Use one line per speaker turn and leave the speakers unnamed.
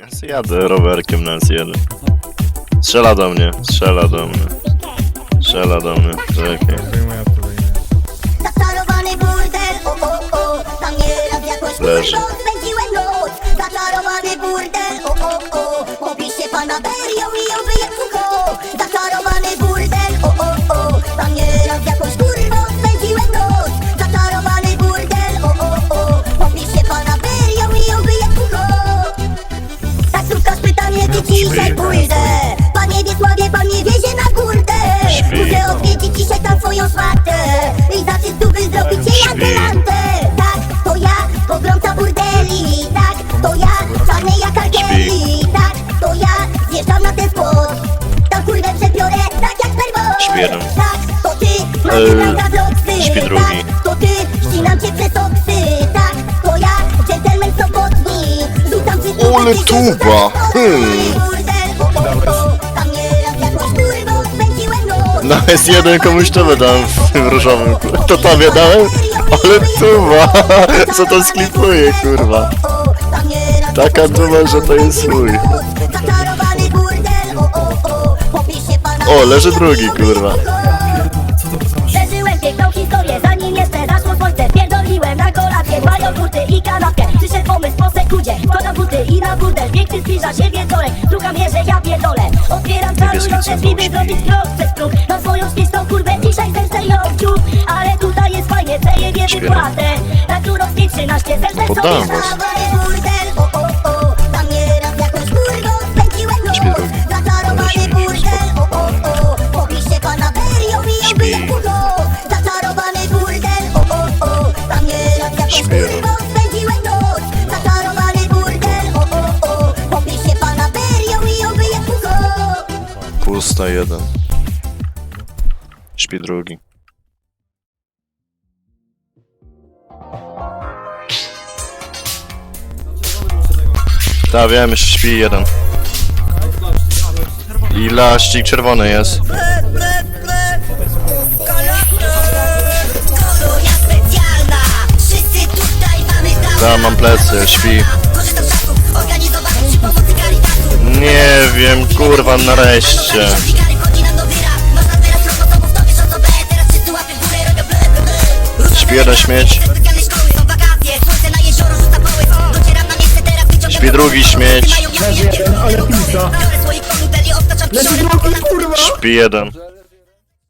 Ja sobie jadę rowerkiem na S1. Strzela do mnie, strzela do mnie. Strzela do mnie, czekaj.
Zaczarowany burdel, o o o Tam nieraz jakoś
Leży.
kurwo spędziłem noc Zaczarowany burdel, o o o dżentelmen sobotni Rzucam ci tu
Ole tuba, hmm. Na S1 komuś to wydałem w tym różowym. To tobie dałem? Ale tuba! Co to sklipuje, kurwa? Taka duma, że to jest chuj. O, leży drugi, kurwa.
Przeżyłem piękną historię, zanim jeszcze zaszło słońce. Pierdoliłem na kolację, mają buty i kanapkę. Przyszedł pomysł po sekundzie, wkładam buty i na burdel Piękny zbliża się wieczorek, druga mnie, że ja pierdolę. Otwieram by zrobić krok. Przez Na swoją kurwę dzisiaj ją Ale tutaj jest fajnie, ceję wypłatę Na którą z 13 zemstę
Poddałem
sobie
was. Pusta jeden. Śpi drugi. Ta wiem, śpi jeden. I laścik czerwony jest.
Kolonia specjalna Wszyscy tutaj mamy
Ta mam plecy, śpi. Wiem, kurwa, nareszcie. Śpi jeden śmieć. Śpi drugi śmieć.
Leży jeden, ale pizza. Leży drugi, kurwa!
Śpi jeden.